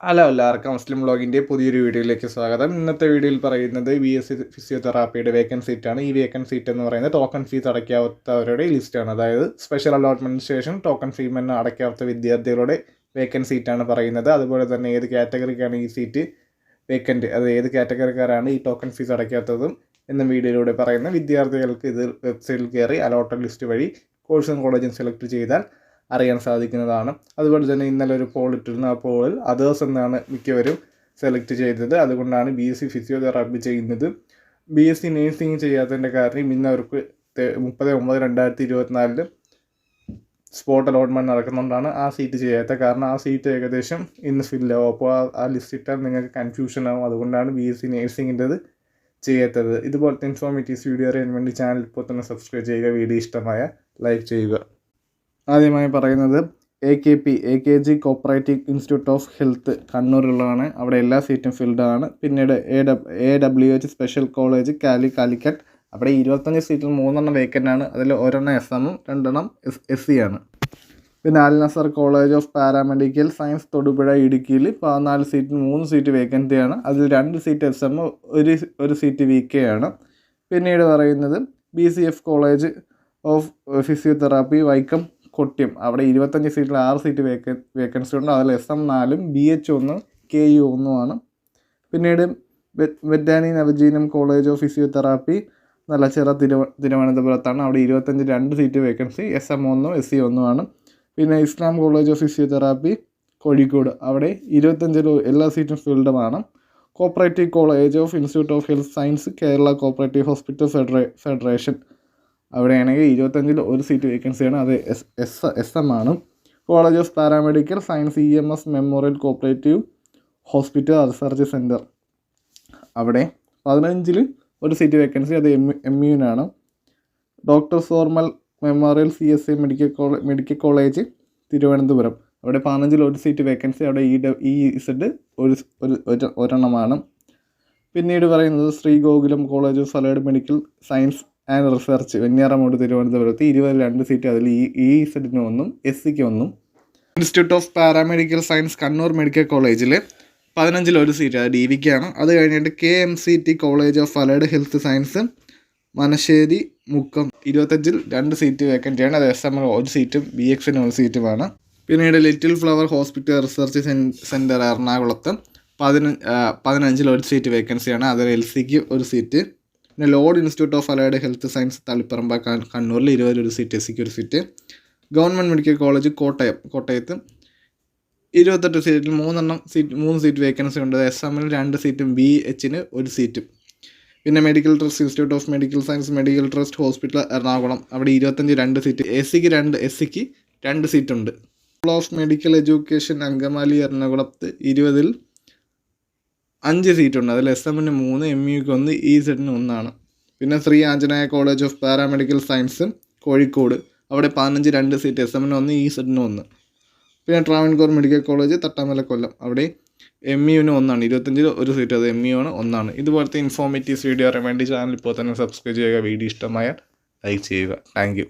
Hello എല്ലാവർക്കും മുസ്ലിം ബ്ലോഗിന്റെ പുതിയൊരു വീഡിയോയിലേക്ക് സ്വാഗതം. ഇന്നത്തെ വീഡിയോയിൽ പറയുന്നത് ബി എസ് സി ഫിസിയോതെറാപ്പിയുടെ വേക്കൻ സീറ്റാണ് ഈ വേക്കൻ സീറ്റ് എന്ന് പറയുന്നത് ടോക്കൺ ഫീസ് അടയ്ക്കാത്തവരുടെ ലിസ്റ്റാണ് അതായത് സ്പെഷ്യൽ അലോട്ട്മെന്റിന് ശേഷം ടോക്കൺ ഫീമെന്ന് അടയ്ക്കാത്ത വിദ്യാർത്ഥികളുടെ വേക്കൻ സീറ്റാണ് പറയുന്നത്. അതുപോലെ തന്നെ ഏത് കാറ്റഗറിക്കാണ് ഈ സീറ്റ് വേക്കന്റ് അത് ഏത് കാറ്റഗറിക്കാരാണ് ഈ ടോക്കൺ ഫീസ് അടയ്ക്കാത്തതും എന്ന വീഡിയോയിലൂടെ പറയുന്ന വിദ്യാർത്ഥികൾക്ക് ഇത് വെബ്സൈറ്റിൽ കയറി അലോട്ടഡ് ലിസ്റ്റ് വഴി കോഴ്സും കോളേജും സെലക്ട് ചെയ്താൽ അറിയാൻ സാധിക്കുന്നതാണ്. അതുപോലെ തന്നെ ഇന്നലെ ഒരു പോൾ ഇട്ടിരുന്നു. ആ പോളിൽ അതേഴ്സ് എന്നാണ് മിക്കവരും സെലക്ട് ചെയ്തത്. അതുകൊണ്ടാണ് ബി എസ് സി ഫിസിയോതെറാപ്പി ചെയ്യുന്നത്. ബി എസ് സി നേഴ്സിംഗ് ചെയ്യാത്തതിന്റെ കാരണം ഇന്ന് അവർക്ക് മുപ്പത് ഒമ്പത് രണ്ടായിരത്തി ഇരുപത്തിനാലിൽ സ്പോട്ട് അലോട്ട്മെന്റ് നടക്കുന്നതുകൊണ്ടാണ് ആ സീറ്റ് ചെയ്യാത്ത. കാരണം ആ സീറ്റ് ഏകദേശം ഇന്ന് ഫില്ലാവും അപ്പോൾ ആ ലിസ്റ്റ് ഇട്ടാൽ നിങ്ങൾക്ക് കൺഫ്യൂഷൻ ആവും. അതുകൊണ്ടാണ് ബി എസ് സി നേഴ്സിങ്ങിന്റെത് ചെയ്യാത്തത്. ഇതുപോലത്തെ ഇൻഫോർമേറ്റീവ്സ് വീഡിയോ അറിയാൻ വേണ്ടി ചാനൽ ഇപ്പോൾ തന്നെ സബ്സ്ക്രൈബ് ചെയ്യുക. വീഡിയോ ഇഷ്ടമായ ലൈക്ക് ചെയ്യുക. ആദ്യമായി പറയുന്നത് A K P A K G cooperative institute of health കണ്ണൂരിലുള്ളതാണ്. അവിടെ എല്ലാ സീറ്റും ഫിൽഡ് ആണ്. പിന്നീട് A dub A W H special college കാലി കാലിക്കറ്റ് അവിടെ ഇരുപത്തഞ്ച് സീറ്റിൽ മൂന്നെണ്ണം വേക്കന്റ് ആണ്. അതിൽ ഒരെണ്ണം എസ് എമ്മും രണ്ടെണ്ണം എസ് എസ് സി ആണ്. പിന്നെ Al Nasar college of paramedical science Thodupuzha ഇടുക്കിയിൽ പതിനാല് സീറ്റിൽ മൂന്ന് സീറ്റ് വേക്കന്റി ആണ്. അതിൽ രണ്ട് സീറ്റ് എസ് എം ഒരു ഒരു സീറ്റ് വി കെ ആണ്. പിന്നീട് പറയുന്നത് B C F college of physiotherapy Vaikom Kottiyam അവിടെ ഇരുപത്തഞ്ച് സീറ്റിൽ ആറ് സീറ്റ് വേക്ക വേക്കൻസി ഉണ്ട്. അതിൽ എസ് എം നാലും ബി എച്ച് ഒന്ന് കെ യു ഒന്നുമാണ്. പിന്നീട് വെറ്റാനി നവജീനം കോളേജ് ഓഫ് ഫിസിയോതെറാപ്പി നല്ലച്ചിറ തിരുവ തിരുവനന്തപുരത്താണ്. അവിടെ ഇരുപത്തഞ്ച് രണ്ട് സീറ്റ് വേക്കൻസി എസ് എം ഒന്നും എസ് സി ഒന്നുമാണ്. പിന്നെ Islam college of physiotherapy Kozhikode. അവിടെ ഇരുപത്തഞ്ചിൽ എല്ലാ സീറ്റും ഫിൽഡുമാണ് cooperative college of institute of health science Kerala cooperative hospital ഫെഡറേ ഫെഡറേഷൻ അവിടെയാണെങ്കിൽ ഇരുപത്തഞ്ചിൽ ഒരു സീറ്റ് വേക്കൻസിയാണ് അത് എസ് എസ് എസ് എം ആണ്. College of paramedical science E M S memorial cooperative hospital research centre അവിടെ പതിനഞ്ചിൽ ഒരു സീറ്റ് വേക്കൻസി അത് എം എം യുവിനാണ് ഡോക്ടർ സോർമൽ memorial C S I medical college medical college Thiruvananthapuram. അവിടെ പതിനഞ്ചിൽ ഒരു സീറ്റ് വേക്കൻസി അവിടെ ഇ ഇ ഇസഡ് ഒരു ഒരു ഒരെണ്ണമാണ്. പിന്നീട് പറയുന്നത് Shri Sree Gokulam college of allied medical science and research Venjaramoodu തിരുവനന്തപുരത്ത് ഇരുപത് രണ്ട് സീറ്റ് അതിൽ ഇ ഇ സെറ്റിന് ഒന്നും എസ് സിക്ക് ഒന്നും. Institute of paramedical science Kannur medical കോളേജിൽ പതിനഞ്ചിൽ ഒരു സീറ്റ് അത് ഡി വിക്കാണ് അത് കഴിഞ്ഞിട്ട് K M C T college of allied health science Manassery Mukkam ഇരുപത്തഞ്ചിൽ രണ്ട് സീറ്റ് വേക്കന്റിയാണ് അത് എസ് എം ഒരു സീറ്റും ബി എക്സിന് ഒരു സീറ്റുമാണ് പിന്നീട് little flower hospital research centre എറണാകുളത്ത് പതിനഞ്ച് പതിനഞ്ചിൽ ഒരു സീറ്റ് വേക്കൻസിയാണ് അതിൽ എൽ സിക്ക് ഒരു സീറ്റ് പിന്നെ Lord institute of allied health science Taliparamba കണ്ണൂരിൽ ഇരുപതിൽ ഒരു സീറ്റ് എസ് സിക്ക് ഒരു seat government medical college Kottayam കോട്ടയത്ത് ഇരുപത്തെട്ട് സീറ്റിൽ മൂന്നെണ്ണം സീറ്റ് മൂന്ന് സീറ്റ് വേക്കൻസി ഉണ്ട്. എസ് എമ്മിൽ രണ്ട് സീറ്റും ബി എച്ചിന് ഒരു സീറ്റും പിന്നെ medical trust institute of medical science medical trust hospital Ernakulam. അവിടെ ഇരുപത്തഞ്ച് രണ്ട് സീറ്റ് എസ് സിക്ക് രണ്ട് എസ് സിക്ക് രണ്ട് സീറ്റുണ്ട് school of medical education Angamaly എറണാകുളത്ത് ഇരുപതിൽ അഞ്ച് സീറ്റുണ്ട്. അതിൽ എസ് എമ്മിന് മൂന്ന് എം യുക്ക് ഒന്ന് ഇ സെറ്റിന് ഒന്നാണ്. പിന്നെ Sree Anjaneya college of paramedical science Kozhikode. അവിടെ പതിനഞ്ച് രണ്ട് സീറ്റ് എസ് എമ്മിന് ഒന്ന് ഇ സെറ്റിന് ഒന്ന്. പിന്നെ ട്രാവൻകൂർ മെഡിക്കൽ കോളേജ് തട്ടാമല കൊല്ലം. അവിടെ എം യുവിന് ഒന്നാണ്. ഇരുപത്തഞ്ചിൽ ഒരു സീറ്റ് അത് എം യു ആണ് ഒന്നാണ്. ഇതുപോലത്തെ ഇൻഫോർമേറ്റീവ്സ് വീഡിയോ അറിയാൻ വേണ്ടി ചാനൽ ഇപ്പോൾ തന്നെ സബ്സ്ക്രൈബ് ചെയ്യുക. വീഡിയോ ഇഷ്ടമായാൽ ലൈക്ക് ചെയ്യുക. താങ്ക്